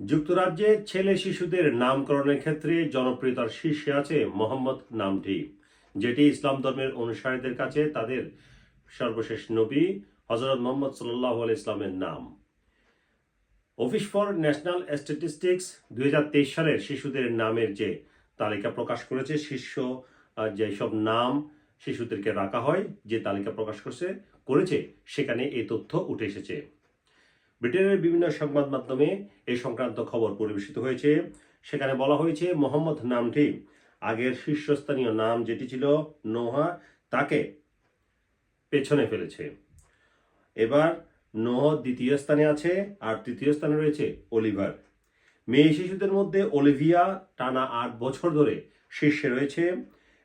যুক্তরাজ্যে ছেলে শিশুদের নামকরণের ক্ষেত্রে জনপ্রিয়তার শীর্ষে আছে মোহাম্মদ নামটি, যেটি ইসলাম ধর্মের অনুসারীদের কাছে তাদের সর্বশেষ নবী হজরত মোহাম্মদ সাল্লাহ ইসলামের নাম। অফিস ফর ন্যাশনাল স্ট্যাটিস্টিক্স দুই হাজার তেইশ সালের শিশুদের নামের যে তালিকা প্রকাশ করেছে, শীর্ষ যেসব নাম শিশুদেরকে রাখা হয়, যে তালিকা প্রকাশ করছে, করেছে, সেখানে এই তথ্য উঠে এসেছে। ব্রিটেনের বিভিন্ন সংবাদ মাধ্যমে এই সংক্রান্ত খবর পরিবেশিত হয়েছে। সেখানে বলা হয়েছে, মোহাম্মদ নামটি আগের শীর্ষস্থানীয় নাম যেটি ছিল নোহা, তাকে পেছনে ফেলেছে। এবার নোহ দ্বিতীয় স্থানে আছে, আর তৃতীয় স্থানে রয়েছে অলিভার মেয়ে শিশুদের মধ্যে অলিভিয়া টানা আট বছর ধরে শীর্ষে রয়েছে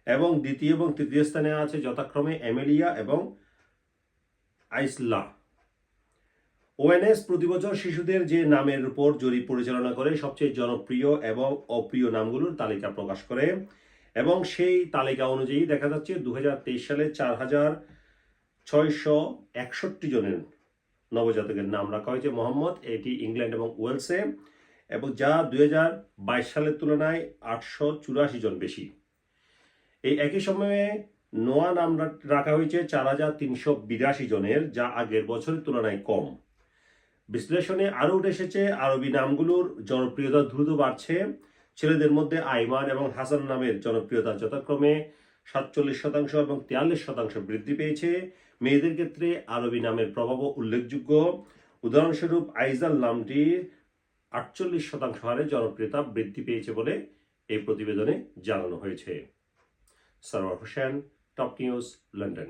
এবং দ্বিতীয় এবং তৃতীয় স্থানে আছে যথাক্রমে এমেলিয়া এবং আইসলা। ওএনএস প্রতি বছর শিশুদের যে নামের উপর জরিপ পরিচালনা করে সবচেয়ে জনপ্রিয় এবং অপ্রিয় নামগুলোর তালিকা প্রকাশ করে, এবং সেই তালিকা অনুযায়ী দেখা যাচ্ছে দুই হাজার তেইশ সালে চার হাজার ছয়শো একষট্টি জনের নবজাতকের নাম রাখা হয়েছে মোহাম্মদ। এটি ইংল্যান্ড এবং ওয়েলসে, এবং যা দুই হাজার বাইশ সালের তুলনায় আটশো চুরাশি জন বেশি। এই একই সময়ে নোয়া নাম রাখা হয়েছে চার হাজার তিনশো বিরাশি জনের, যা আগের বছরের তুলনায় কম। বিশ্লেষণে আরও উঠে এসেছে, আরবি নামগুলোর জনপ্রিয়তা দ্রুত বাড়ছে। ছেলেদের মধ্যে আইমান এবং হাসান নামের জনপ্রিয়তা যথাক্রমে সাতচল্লিশ শতাংশ এবং তিয়াল্লিশ শতাংশ বৃদ্ধি পেয়েছে। মেয়েদের ক্ষেত্রে আরবি নামের প্রভাবও উল্লেখযোগ্য। উদাহরণস্বরূপ আইজাল নামটির আটচল্লিশ শতাংশ হারে জনপ্রিয়তা বৃদ্ধি পেয়েছে বলে এই প্রতিবেদনে জানানো হয়েছে। Sarwar Hossain, top news, London.